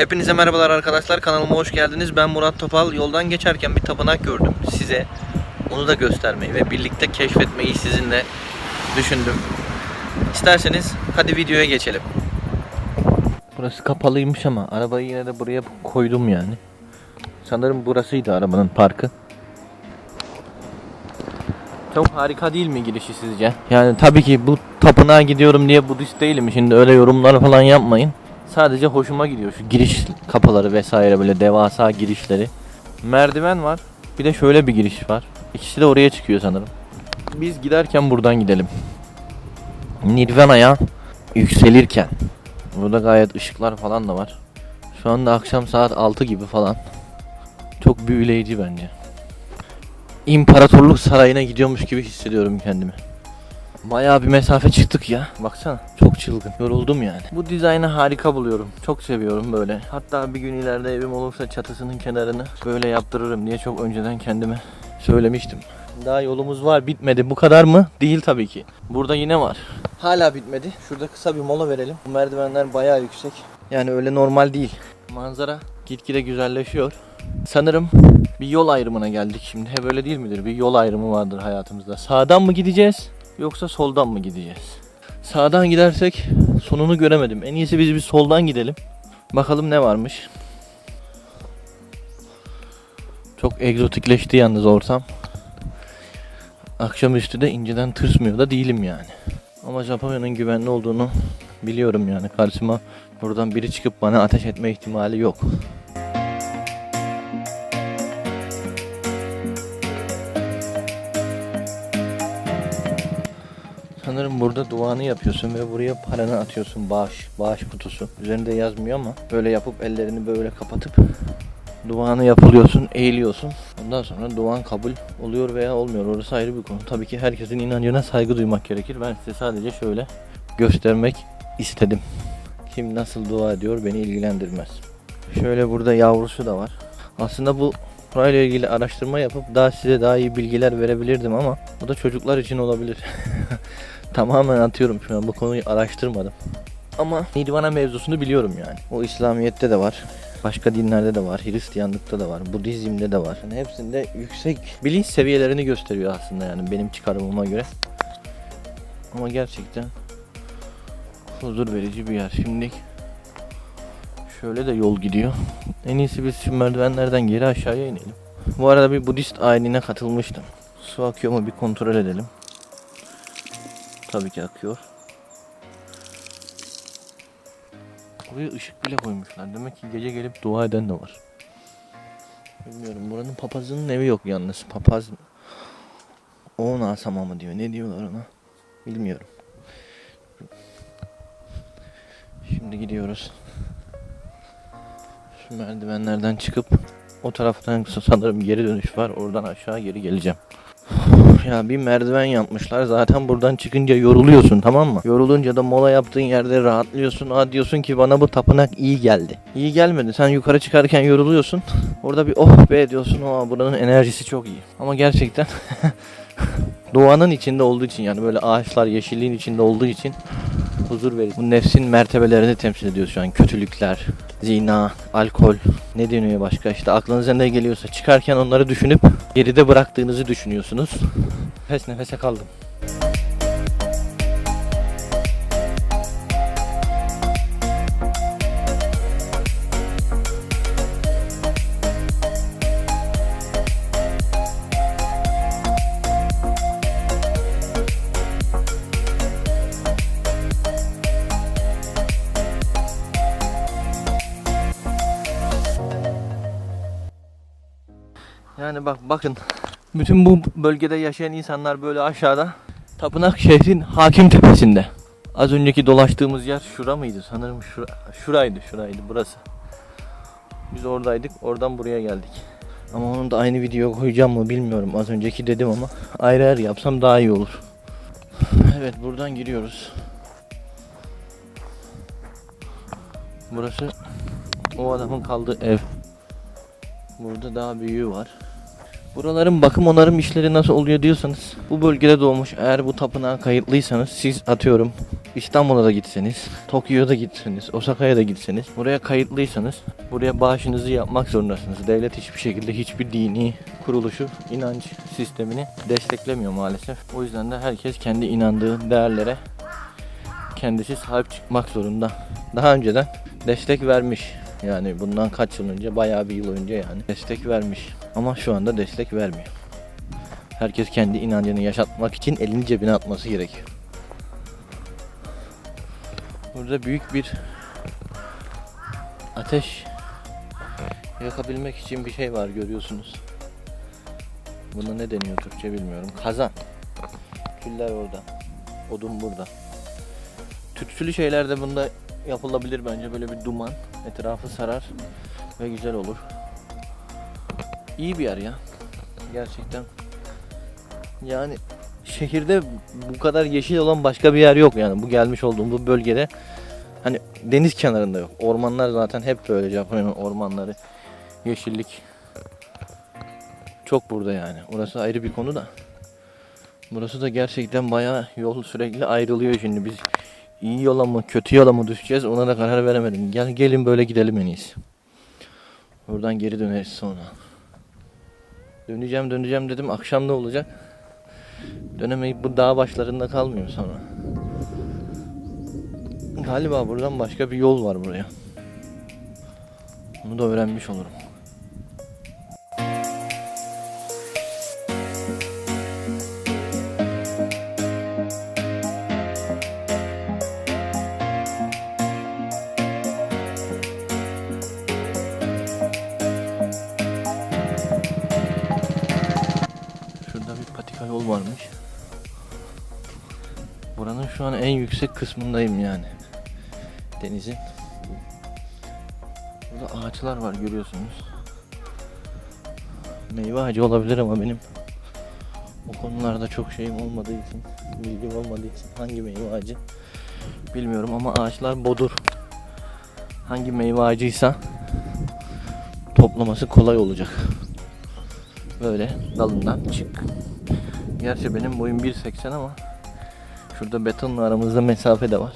Hepinize merhabalar arkadaşlar. Kanalıma hoş geldiniz. Ben Murat Topal. Yoldan geçerken bir tapınak gördüm. Size onu da göstermeyi ve birlikte keşfetmeyi sizinle düşündüm. İsterseniz hadi videoya geçelim. Burası kapalıymış ama arabayı yine de buraya koydum yani. Sanırım burasıydı arabanın parkı. Çok harika değil mi girişi sizce? Yani tabii ki bu tapınağa gidiyorum diye Budist değilim. Şimdi öyle yorumlar falan yapmayın. Sadece hoşuma gidiyor şu giriş kapıları vesaire böyle devasa girişleri. Merdiven var. Bir de şöyle bir giriş var. İkisi de oraya çıkıyor sanırım. Biz giderken buradan gidelim. Nirvana'ya yükselirken. Burada gayet ışıklar falan da var. Şu anda akşam saat 6 gibi falan. Çok büyüleyici bence. İmparatorluk sarayına gidiyormuş gibi hissediyorum kendimi. Bayağı bir mesafe çıktık ya. Baksana çok çılgın. Yoruldum yani. Bu dizaynı harika buluyorum. Çok seviyorum böyle. Hatta bir gün ileride evim olursa çatısının kenarını böyle yaptırırım diye çok önceden kendime söylemiştim. Daha yolumuz var bitmedi. Bu kadar mı? Değil tabii ki. Burada yine var. Hala bitmedi. Şurada kısa bir mola verelim. Bu merdivenler bayağı yüksek. Yani öyle normal değil. Manzara gitgide güzelleşiyor. Sanırım bir yol ayrımına geldik şimdi. Hep öyle değil midir? Bir yol ayrımı vardır hayatımızda. Sağdan mı gideceğiz yoksa soldan mı gideceğiz? Sağdan gidersek sonunu göremedim. En iyisi biz bir soldan gidelim. Bakalım ne varmış. Çok egzotikleşti yalnız ortam. Akşamüstü de inceden tırsmıyor da değilim yani. Ama Japonya'nın güvenli olduğunu biliyorum yani. Karşıma buradan biri çıkıp bana ateş etme ihtimali yok. Sanırım burada duanı yapıyorsun ve buraya paranı atıyorsun. Bağış, bağış kutusu. Üzerinde yazmıyor ama böyle yapıp ellerini böyle kapatıp duanı yapılıyorsun, eğiliyorsun. Ondan sonra duan kabul oluyor veya olmuyor. Orası ayrı bir konu. Tabii ki herkesin inancına saygı duymak gerekir. Ben size sadece şöyle göstermek istedim. Kim nasıl dua ediyor beni ilgilendirmez. Şöyle burada yavrusu da var. Aslında bu burayla ilgili araştırma yapıp daha size daha iyi bilgiler verebilirdim ama bu da çocuklar için olabilir. Tamamen atıyorum şu an bu konuyu araştırmadım. Ama Nirvana mevzusunu biliyorum yani. O İslamiyet'te de var. Başka dinlerde de var. Hristiyanlıkta da var. Budizm'de de var. Yani hepsinde yüksek bilinç seviyelerini gösteriyor aslında yani benim çıkarımıma göre. Ama gerçekten huzur verici bir yer. Şimdi şöyle de yol gidiyor. En iyisi biz şu merdivenlerden geri aşağıya inelim. Bu arada bir Budist ayinine katılmıştım. Su akıyor mu bir kontrol edelim. Tabii ki akıyor. Buraya ışık bile koymuşlar. Demek ki gece gelip dua eden de var. Bilmiyorum buranın papazının evi yok yalnız. Papaz o asama mı diyor. Ne diyorlar ona? Bilmiyorum. Şimdi gidiyoruz. Şu merdivenlerden çıkıp o taraftan sanırım geri dönüş var. Oradan aşağı geri geleceğim. Ya bir merdiven yapmışlar. Zaten buradan çıkınca yoruluyorsun tamam mı? Yorulunca da mola yaptığın yerde rahatlıyorsun. Aa diyorsun ki bana bu tapınak iyi geldi. İyi gelmedi. Sen yukarı çıkarken yoruluyorsun. Orada bir oh be diyorsun. Aa buranın enerjisi çok iyi. Ama gerçekten doğanın içinde olduğu için yani böyle ağaçlar yeşilliğin içinde olduğu için huzur verici. Bu nefsin mertebelerini temsil ediyor şu an. Kötülükler, zina, alkol, ne deniyor başka işte aklınıza ne geliyorsa çıkarken onları düşünüp geride bıraktığınızı düşünüyorsunuz. Nefes nefese kaldım. Yani bak bakın bütün bu bölgede yaşayan insanlar böyle aşağıda. Tapınak şehrin hakim tepesinde. Az önceki dolaştığımız yer şura mıydı? Sanırım şura, şuraydı, şuraydı burası. Biz oradaydık, oradan buraya geldik. Ama onun da aynı video koyacağım mı bilmiyorum. Az önceki dedim ama ayrı ayrı yapsam daha iyi olur. Evet buradan giriyoruz. Burası o adamın kaldığı ev. Burada daha büyüğü var. Buraların bakım onarım işleri nasıl oluyor diyorsanız bu bölgede doğmuş eğer bu tapınağa kayıtlıysanız siz atıyorum İstanbul'a da gitseniz, Tokyo'ya da gitseniz, Osaka'ya da gitseniz, buraya kayıtlıysanız buraya bağışınızı yapmak zorundasınız. Devlet hiçbir şekilde hiçbir dini kuruluşu, inanç sistemini desteklemiyor maalesef. O yüzden de herkes kendi inandığı değerlere kendisi sahip çıkmak zorunda. Daha önceden destek vermiş. Yani bundan kaç yıl önce, bayağı bir yıl önce yani destek vermiş. Ama şu anda destek vermiyor. Herkes kendi inancını yaşatmak için elini cebine atması gerekiyor. Burada büyük bir ateş yakabilmek için bir şey var görüyorsunuz. Buna ne deniyor Türkçe bilmiyorum. Kazan. Küller orada. Odun burada. Tütsülü şeyler de bunda yapılabilir bence. Böyle bir duman etrafı sarar ve güzel olur. İyi bir yer ya. Gerçekten. Yani şehirde bu kadar yeşil olan başka bir yer yok yani. Bu gelmiş olduğum bu bölgede hani deniz kenarında yok. Ormanlar zaten hep böyle Japonya'nın ormanları. Yeşillik çok burada yani. Orası ayrı bir konu da. Burası da gerçekten bayağı yol sürekli ayrılıyor şimdi. Biz iyi yola mı kötü yola mı düşeceğiz ona da karar veremedim. Gel gelin böyle gidelim en iyisi. Buradan geri döneriz sonra. Döneceğim döneceğim dedim akşam ne olacak? Dönemeyip bu dağ başlarında kalmıyor sonra. Galiba buradan başka bir yol var buraya. Bunu da öğrenmiş olurum. En yüksek kısmındayım yani. Denizin. Burada ağaçlar var görüyorsunuz. Meyve ağacı olabilir ama benim o konularda çok şeyim olmadığı için, bilgim olmadığı için hangi meyve ağacı bilmiyorum ama ağaçlar bodur. Hangi meyve ağacıysa toplaması kolay olacak. Böyle dalından çık. Gerçi benim boyum 1.80 ama şurada betonla aramızda mesafe de var.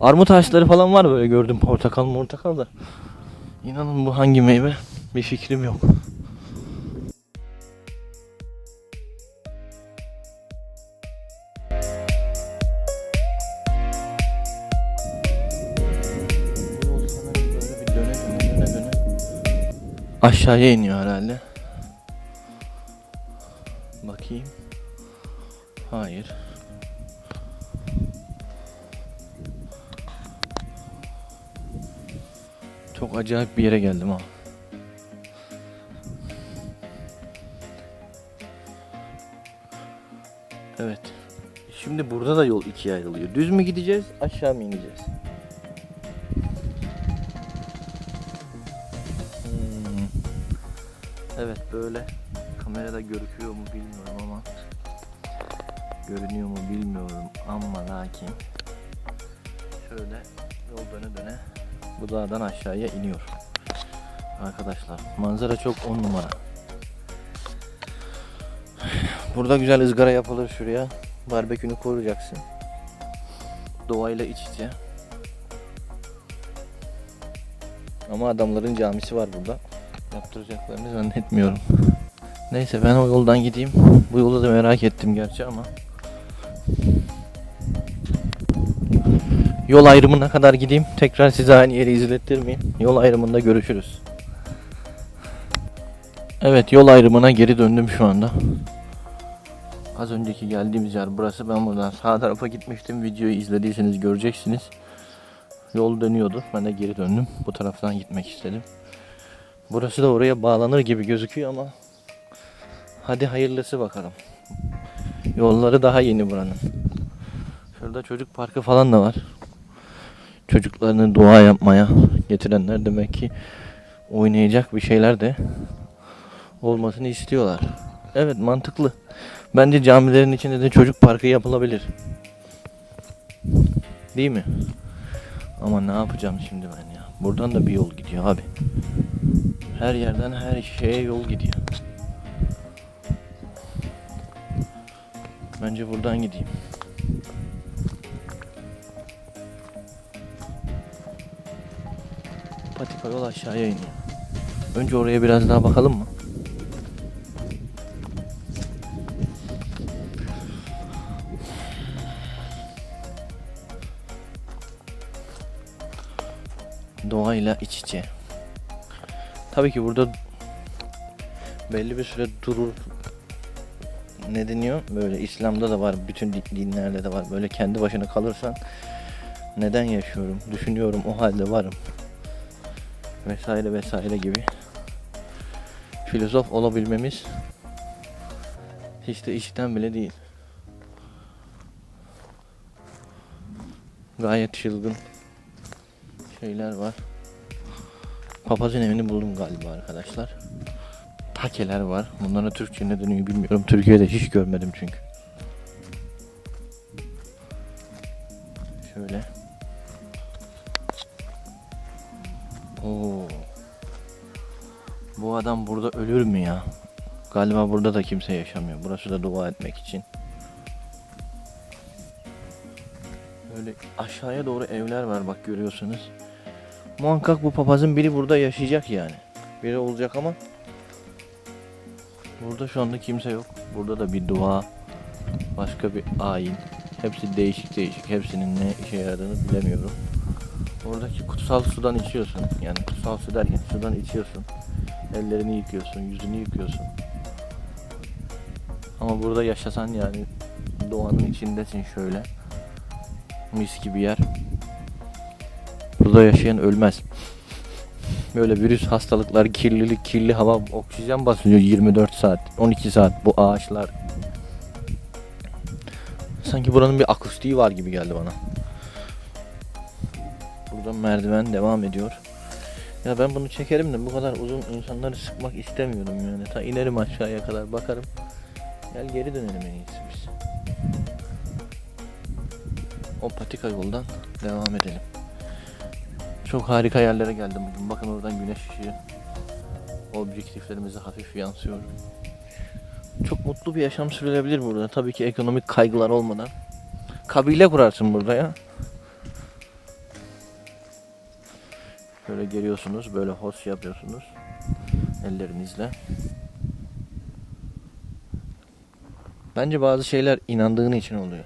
Armut ağaçları falan var böyle gördüm portakal portakal da. İnanın bu hangi meyve bir fikrim yok. Aşağıya iniyor herhalde. Bakayım. Hayır. Çok acayip bir yere geldim ha. Evet. Şimdi burada da yol ikiye ayrılıyor. Düz mü gideceğiz, aşağı mı ineceğiz? Hmm. Evet böyle kamerada görüküyor mu bilmiyorum ama görünüyor mu bilmiyorum ama lakin şöyle yol döne döne bu dağdan aşağıya iniyor. Arkadaşlar manzara çok on numara. Burada güzel ızgara yapılır şuraya. Barbekünü koruyacaksın. Doğayla iç içe. Ama adamların camisi var burada. Yaptıracaklarını zannetmiyorum. Neyse ben o yoldan gideyim. Bu yolu da merak ettim gerçi ama. Yol ayrımına kadar gideyim. Tekrar size aynı yeri izlettirmeyeyim. Yol ayrımında görüşürüz. Evet yol ayrımına geri döndüm şu anda. Az önceki geldiğimiz yer burası. Ben buradan sağ tarafa gitmiştim. Videoyu izlediyseniz göreceksiniz. Yol dönüyordu. Ben de geri döndüm. Bu taraftan gitmek istedim. Burası da oraya bağlanır gibi gözüküyor ama hadi hayırlısı bakalım. Yolları daha yeni buranın. Şurada çocuk parkı falan da var. Çocuklarını dua yapmaya getirenler demek ki oynayacak bir şeyler de olmasını istiyorlar. Evet mantıklı. Bence camilerin içinde de çocuk parkı yapılabilir. Değil mi? Ama ne yapacağım şimdi ben ya? Buradan da bir yol gidiyor abi. Her yerden her şeye yol gidiyor. Bence buradan gideyim. Yol aşağıya iniyor. Önce oraya biraz daha bakalım mı? Doğayla iç içe. Tabii ki burada belli bir süre durur. Ne deniyor? Böyle İslam'da da var, bütün di- dinlerde de var. Böyle kendi başına kalırsan neden yaşıyorum? Düşünüyorum o halde varım. Vesaire vesaire gibi. Filozof olabilmemiz hiç de işten bile değil. Gayet çılgın şeyler var. Papazın evini buldum galiba arkadaşlar. Takeler var. Bunların Türkçe ne dönüyor bilmiyorum. Türkiye'de hiç görmedim çünkü. Şöyle. Oo. Bu adam burada ölür mü ya? Galiba burada da kimse yaşamıyor. Burası da dua etmek için. Böyle aşağıya doğru evler var bak görüyorsunuz. Muhakkak bu papazın biri burada yaşayacak yani. Biri olacak ama burada şu anda kimse yok. Burada da bir dua, başka bir ayin. Hepsi değişik değişik. Hepsinin ne işe yaradığını bilemiyorum. Oradaki kutsal sudan içiyorsun. Yani kutsal su derken sudan içiyorsun. Ellerini yıkıyorsun, yüzünü yıkıyorsun. Ama burada yaşasan yani doğanın içindesin şöyle. Mis gibi yer. Burada yaşayan ölmez. Böyle virüs hastalıklar, kirlilik, kirli hava, oksijen basıyor 24 saat, 12 saat bu ağaçlar. Sanki buranın bir akustiği var gibi geldi bana. Buradan merdiven devam ediyor. Ya ben bunu çekerim de bu kadar uzun insanları sıkmak istemiyorum yani. Ta inerim aşağıya kadar bakarım. Gel geri dönelim en iyisi biz. O patika yoldan devam edelim. Çok harika yerlere geldim bugün. Bakın oradan güneş ışığı. Objektiflerimize hafif yansıyor. Çok mutlu bir yaşam sürülebilir burada. Tabii ki ekonomik kaygılar olmadan. Kabile kurarsın burada ya. Geliyorsunuz, böyle host yapıyorsunuz ellerinizle. Bence bazı şeyler inandığın için oluyor.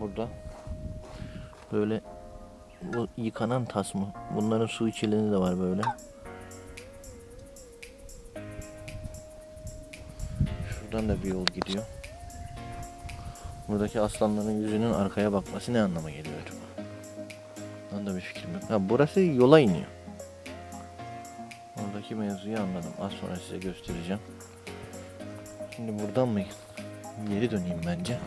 Burada böyle bu yıkanan tas mı? Bunların su içileni de var böyle. Şuradan da bir yol gidiyor. Buradaki aslanların yüzünün arkaya bakması ne anlama geliyor acaba? De bir fikrim yok. Ha, burası yola iniyor. Oradaki mevzuyu anladım. Az sonra size göstereceğim. Şimdi buradan mı geri döneyim bence?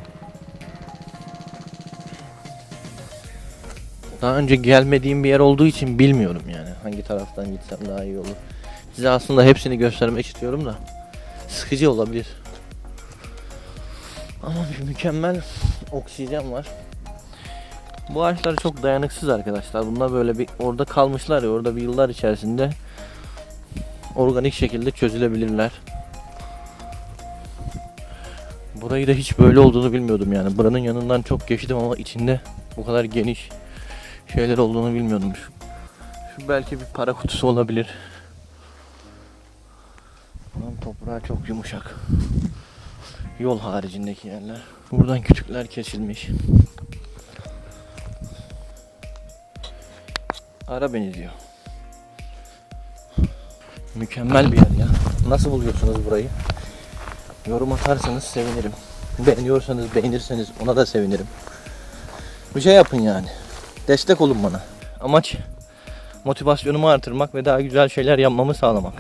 Daha önce gelmediğim bir yer olduğu için bilmiyorum yani. Hangi taraftan gitsem daha iyi olur. Size aslında hepsini göstermek istiyorum da sıkıcı olabilir. Ama bir mükemmel oksijen var. Bu ağaçlar çok dayanıksız arkadaşlar. Bunlar böyle bir orada kalmışlar ya orada bir yıllar içerisinde organik şekilde çözülebilirler. Burayı da hiç böyle olduğunu bilmiyordum yani. Buranın yanından çok geçtim ama içinde bu kadar geniş şeyler olduğunu bilmiyordum. Şu, şu belki bir para kutusu olabilir. Buranın toprağı çok yumuşak. Yol haricindeki yerler. Buradan kütükler kesilmiş. Ara beni diyor. Mükemmel bir yer ya. Nasıl buluyorsunuz burayı? Yorum atarsanız sevinirim. Beğeniyorsanız beğenirseniz ona da sevinirim. Bir şey yapın yani. Destek olun bana. Amaç motivasyonumu artırmak ve daha güzel şeyler yapmamı sağlamak.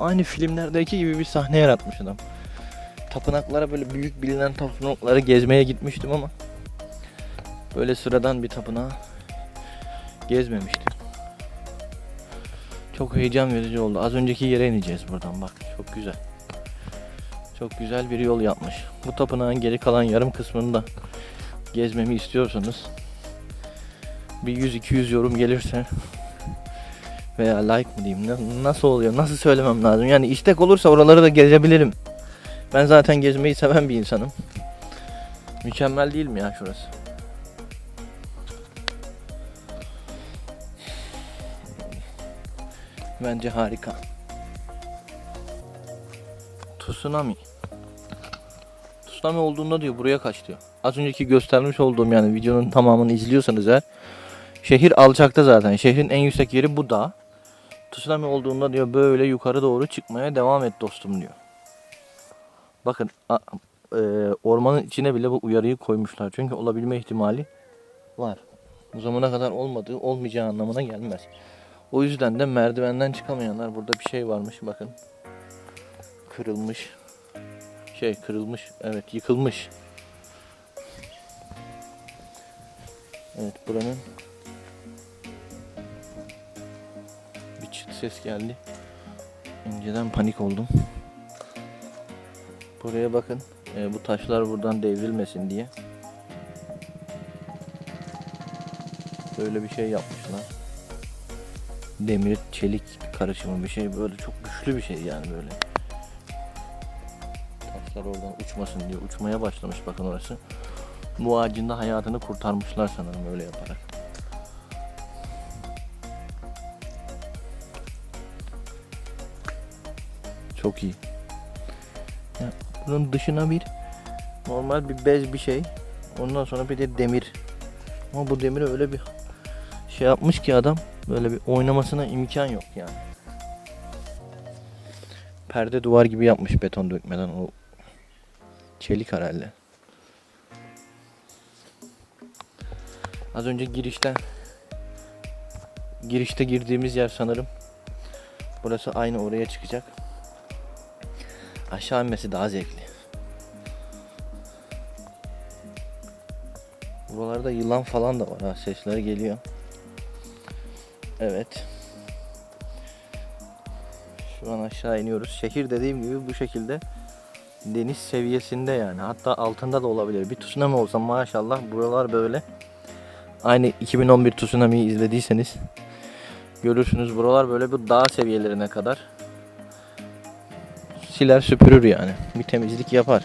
Aynı filmlerdeki gibi bir sahne yaratmış adam. Tapınaklara böyle büyük bilinen tapınakları gezmeye gitmiştim ama böyle sıradan bir tapınağı gezmemiştim. Çok heyecan verici oldu. Az önceki yere ineceğiz buradan bak. Çok güzel. Çok güzel bir yol yapmış. Bu tapınağın geri kalan yarım kısmını da gezmemi istiyorsanız bir 100-200 yorum gelirse veya like mı diyeyim na- nasıl oluyor nasıl söylemem lazım? Yani istek olursa oraları da gezebilirim. Ben zaten gezmeyi seven bir insanım. Mükemmel değil mi ya şurası? Bence harika. Tsunami. Tsunami olduğunda diyor buraya kaç diyor. Az önceki göstermiş olduğum yani videonun tamamını izliyorsanız eğer Şehir alçakta zaten. Şehrin en yüksek yeri bu dağ. Tsunami olduğunda diyor böyle yukarı doğru çıkmaya devam et dostum diyor. Bakın e, ormanın içine bile bu uyarıyı koymuşlar. Çünkü olabilme ihtimali var. Bu zamana kadar olmadığı olmayacağı anlamına gelmez. O yüzden de merdivenden çıkamayanlar burada bir şey varmış bakın. Kırılmış. Şey kırılmış. Evet yıkılmış. Evet buranın ses geldi. İnceden panik oldum. Buraya bakın. Ee, bu taşlar buradan devrilmesin diye. Böyle bir şey yapmışlar. Demir, çelik karışımı bir şey. Böyle çok güçlü bir şey yani böyle. Taşlar oradan uçmasın diye uçmaya başlamış bakın orası. Bu ağacın da hayatını kurtarmışlar sanırım öyle yaparak. Çok iyi. Bunun dışına bir normal bir bez bir şey. Ondan sonra bir de demir. Ama bu demiri öyle bir şey yapmış ki adam böyle bir oynamasına imkan yok yani. Perde duvar gibi yapmış beton dökmeden o çelik herhalde. Az önce girişten girişte girdiğimiz yer sanırım. Burası aynı oraya çıkacak. Aşağı inmesi daha zevkli. Buralarda yılan falan da var ha sesler geliyor. Evet. Şu an aşağı iniyoruz. Şehir dediğim gibi bu şekilde deniz seviyesinde yani. Hatta altında da olabilir. Bir tsunami olsa maşallah buralar böyle. Aynı 2011 tsunami'yi izlediyseniz görürsünüz buralar böyle bir dağ seviyelerine kadar siler süpürür yani. Bir temizlik yapar.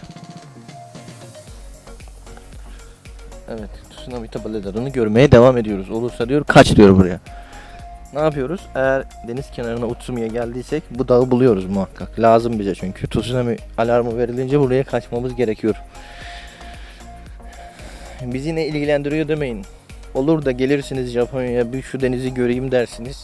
Evet, tsunami tabelalarını görmeye devam ediyoruz. Olursa diyor kaç diyor buraya. Ne yapıyoruz? Eğer deniz kenarına Utsumi'ye geldiysek bu dağı buluyoruz muhakkak. Lazım bize çünkü. Tsunami alarmı verilince buraya kaçmamız gerekiyor. Bizi ne ilgilendiriyor demeyin. Olur da gelirsiniz Japonya'ya bir şu denizi göreyim dersiniz.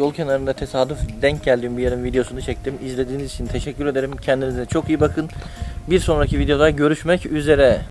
Yol kenarında tesadüf denk geldiğim bir yerin videosunu çektim. İzlediğiniz için teşekkür ederim. Kendinize çok iyi bakın. Bir sonraki videoda görüşmek üzere.